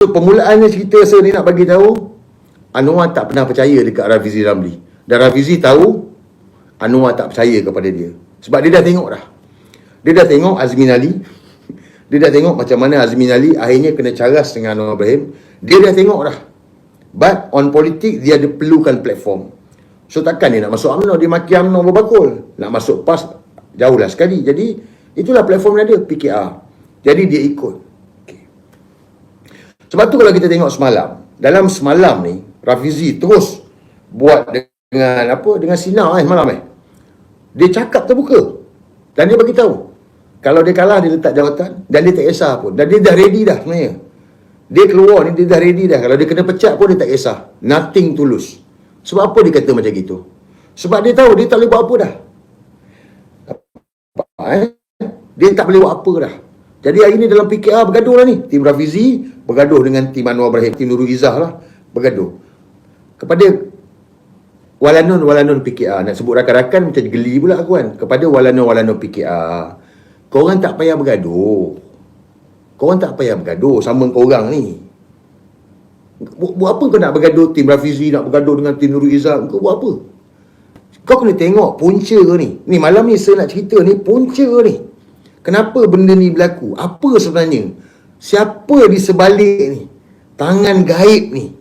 So permulaannya cerita saya ni nak bagi tahu Anwar tak pernah percaya dekat Rafizi Ramli. Dan Rafizi tahu Anwar tak percaya kepada dia. Sebab dia dah tengok dah. Dia dah tengok Azmin Ali. Dia dah tengok macam mana Azmin Ali akhirnya kena caras dengan Anwar Ibrahim. Dia dah tengok dah. But on politik dia ada perlukan platform. So takkan dia nak masuk UMNO, dia maki UMNO berbakul. Nak masuk PAS, jauh lah sekali. Jadi itulah platform dia ada, PKR. Jadi dia ikut. Sebab tu kalau kita tengok semalam, dalam semalam ni, Rafizi terus buat dengan apa dengan sinar eh malam eh. Dia cakap terbuka. Dan dia bagi tahu kalau dia kalah dia letak jawatan dan dia tak kisah pun. Dan dia dah ready dah sebenarnya. Dia keluar ni dia dah ready dah. Kalau dia kena pecat pun dia tak kisah. Nothing tulus. Sebab apa dia kata macam gitu? Sebab dia tahu dia tak boleh buat apa dah. Eh? Dia tak boleh buat apa dah. Jadi hari ni dalam PKR bergaduh lah ni. Tim Rafizi bergaduh dengan tim Anwar Ibrahim, tim Nurul Izzah lah. Bergaduh. Kepada Walanun-walanun PKR. Nak sebut rakan-rakan macam geli pula aku kan. Kepada walanun-walanun PKR. Korang tak payah bergaduh. Korang tak payah bergaduh sama korang ni. Bu- buat apa kau nak bergaduh tim Rafizi nak bergaduh dengan tim Nurul Izzah? Kau buat apa? Kau kena tengok punca ni. Ni malam ni saya nak cerita ni punca ni. Kenapa benda ni berlaku? Apa sebenarnya? Siapa di sebalik ni? Tangan gaib ni